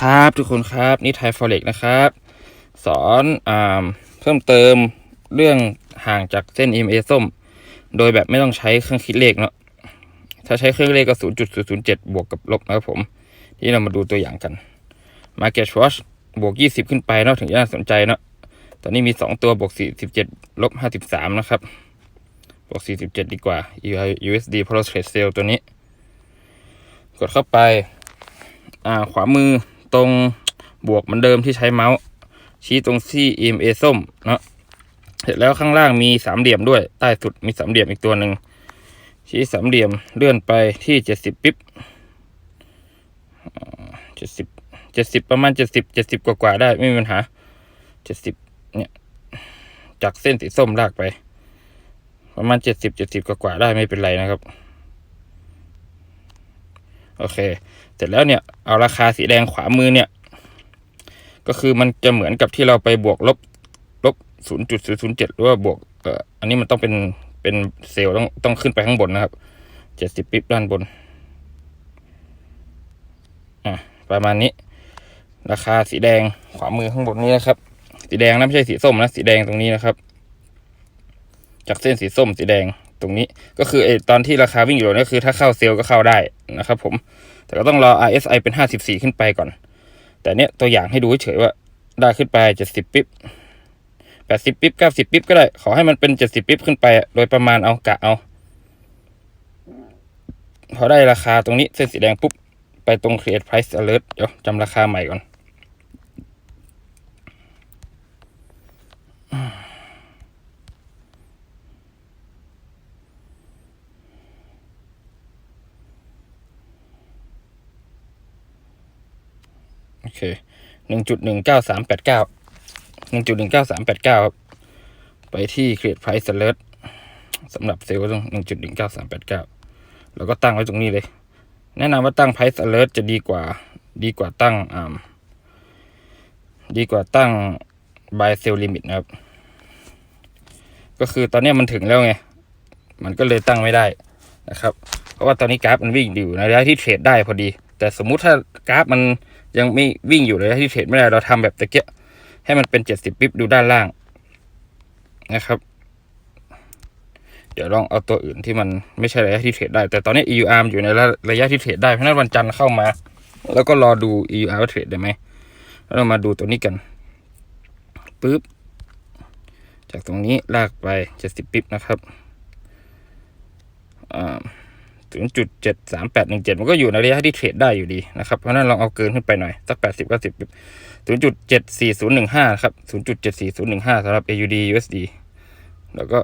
ครับทุกคนครับนี่ไทยฟอเร็กนะครับ สอนอเพิ่มเติมเรื่องห่างจากเส้น EMA ส้ม โดยแบบไม่ต้องใช้เครื่องคิดเลขเนาะถ้าใช้เครื่องเลขก็0.007 บวกกับลบนะครับผม ที่เรามาดูตัวอย่างกัน Market Watch บวก 20 ขึ้นไปเนาะถึงจะน่าสนใจเนาะตอนนี้มี 2 ตัวบวก 47ลบ53 นะครับ บวก 47 ดีกว่า USD Pro Trade Sale ตัวนี้ กดเข้าไป อ่าขวามือ ตรงบวกเหมือนเดิมที่ใช้เมาส์ ชี้ตรงที่ EMA ส้มเนาะเสร็จแล้วข้างล่างมีสามเหลี่ยมด้วย ใต้สุดมีสามเหลี่ยมอีกตัวหนึ่งชี้สามเหลี่ยมเลื่อนไปที่เจ็ดสิบปิ๊บเจ็ดสิบเจ็ดสิบประมาณเจ็ดสิบเจ็ดสิบกว่าๆได้ไม่มีปัญหาเจ็ดสิบเนี่ย จากเส้นสีส้มลากไป ประมาณเจ็ดสิบเจ็ดสิบกว่าๆได้ไม่เป็นไรนะครับ โอเค เสร็จแล้วเนี่ยเอาราคาสีแดงขวามือเนี่ย ก็คือมันจะเหมือนกับที่เราไปบวกลบลบศูนย์จุดศูนย์ศูนย์เจ็ดหรือว่าบวกเอ่ออันนี้มันต้องเป็นเป็นเซลล์ต้องต้องขึ้นไปข้างบนนะครับเจ็ดสิบปิ๊บด้านบนอะประมาณนี้ ราคาสีแดงขวามือข้างบนนี้นะครับ สีแดงนะไม่ใช่สีส้มนะสีแดงตรงนี้นะครับ จากเส้นสีส้มสีแดง ตรงนี้ ก็คือไอตอนที่ราคาวิ่งอยู่นี่คือถ้าเข้าเซลล์ก็เข้าได้นะครับผม แต่ก็ต้องรอ RSI เป็นห้าสิบสี่ขึ้นไปก่อน แต่เนี้ยตัวอย่างให้ดูเฉยว่าได้ขึ้นไปเจ็ดสิบปิ๊บแปดสิบปิ๊บเก้าสิบปิ๊บก็ได้ ขอให้มันเป็นเจ็ดสิบปิ๊บขึ้นไป โดยประมาณเอากะเอา พอได้ราคาตรงนี้เส้นสีแดงปุ๊บ ไปตรง create price alert เดี๋ยวจำราคาใหม่ก่อน เคหนึ่งจุดหนึ่งเก้าสามแปดเก้าหนึ่งจุดหนึ่งเก้าสามแปดเก้าครับ ไปที่ create price alert สำหรับเซลล์ตรงหนึ่งจุดหนึ่งเก้าสามแปดเก้าแล้วก็ตั้งไว้ตรงนี้เลย แนะนำว่าตั้ง price alert จะดีกว่า ดีกว่าตั้งอ่าดีกว่าตั้ง buy sell limit นะครับ ก็คือตอนนี้มันถึงแล้วไง มันก็เลยตั้งไม่ได้นะครับ เพราะว่าตอนนี้กราฟมันวิ่งอยู่ในระยะที่เทรดได้พอดี แต่สมมุติถ้ากราฟมันยังไม่วิ่งอยู่ในระยที่เทรดไม่ได้เราทำแบบตะเกียให้มันเป็นเจ็ดสิบปิ๊บดูด้านล่างนะครับ เดี๋ยวลองเอาตัวอื่นที่มันไม่ใช่ระยะที่เทรดได้ แต่ตอนนี้ EUR มันอยู่ในระยะที่เทรดได้เพราะนั้นวันจันทร์เข้ามา แล้วก็รอดู EUR ว่าเทรดได้ไหมแล้วเรามาดูตัวนี้กันปึ๊บจากตรงนี้ลากไปเจ็ดสิบปิ๊บนะครับอ่า ศูนย์จุดเจ็ดสามแปดหนึ่งเจ็ดมันก็อยู่ในระยะที่เทรดได้อยู่ดีนะครับ เพราะนั้นลองเอาเกินขึ้นไปหน่อย สักแปดสิบเก้าสิบศูนย์จุดเจ็ดสี่ศูนย์หนึ่งห้าครับศูนย์จุดเจ็ดสี่ศูนย์หนึ่งห้าสำหรับ AUD USD แล้วก็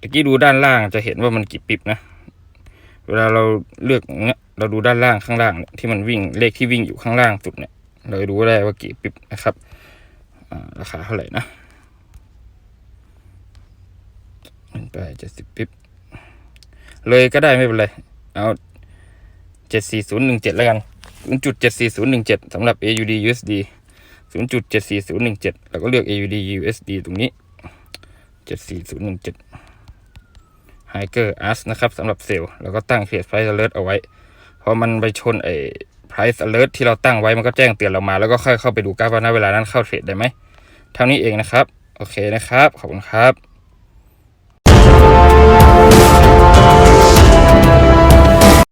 ตะกี้ดูด้านล่างจะเห็นว่ามันกี่ปิบนะ เวลาเราเลือกเงี้ยเราดูด้านล่างข้างล่างที่มันวิ่งเลขที่วิ่งอยู่ข้างล่างสุดเนี่ยเราจะรู้ได้ว่ากี่ปิบนะครับราคาเท่าไหร่นะมันไปเจ็ดสิบปิบ เลยก็ได้ไม่เป็นไร เอาเจ็ดสี่ศูนย์หนึ่งเจ็ดแล้วกันศูนย์จุดเจ็ดสี่ศูนย์หนึ่งเจ็ดสำหรับ AUD USD ศูนย์จุดเจ็ดสี่ศูนย์หนึ่งเจ็ดแล้วก็เลือก AUD USD ตรงนี้เจ็ดสี่ศูนย์หนึ่งเจ็ดไฮเกอร์อัสนะครับสำหรับเซลล์แล้วก็ตั้ง Create Price Alert เอาไว้ พอมันไปชนไอ้ Price Alert ที่เราตั้งไว้มันก็แจ้งเตือนเรามา แล้วก็ค่อยเข้าไปดูกราฟว่าณเวลานั้นเข้าเทรดได้ไหมเท่านี้เองนะครับ โอเคนะครับ ขอบคุณครับ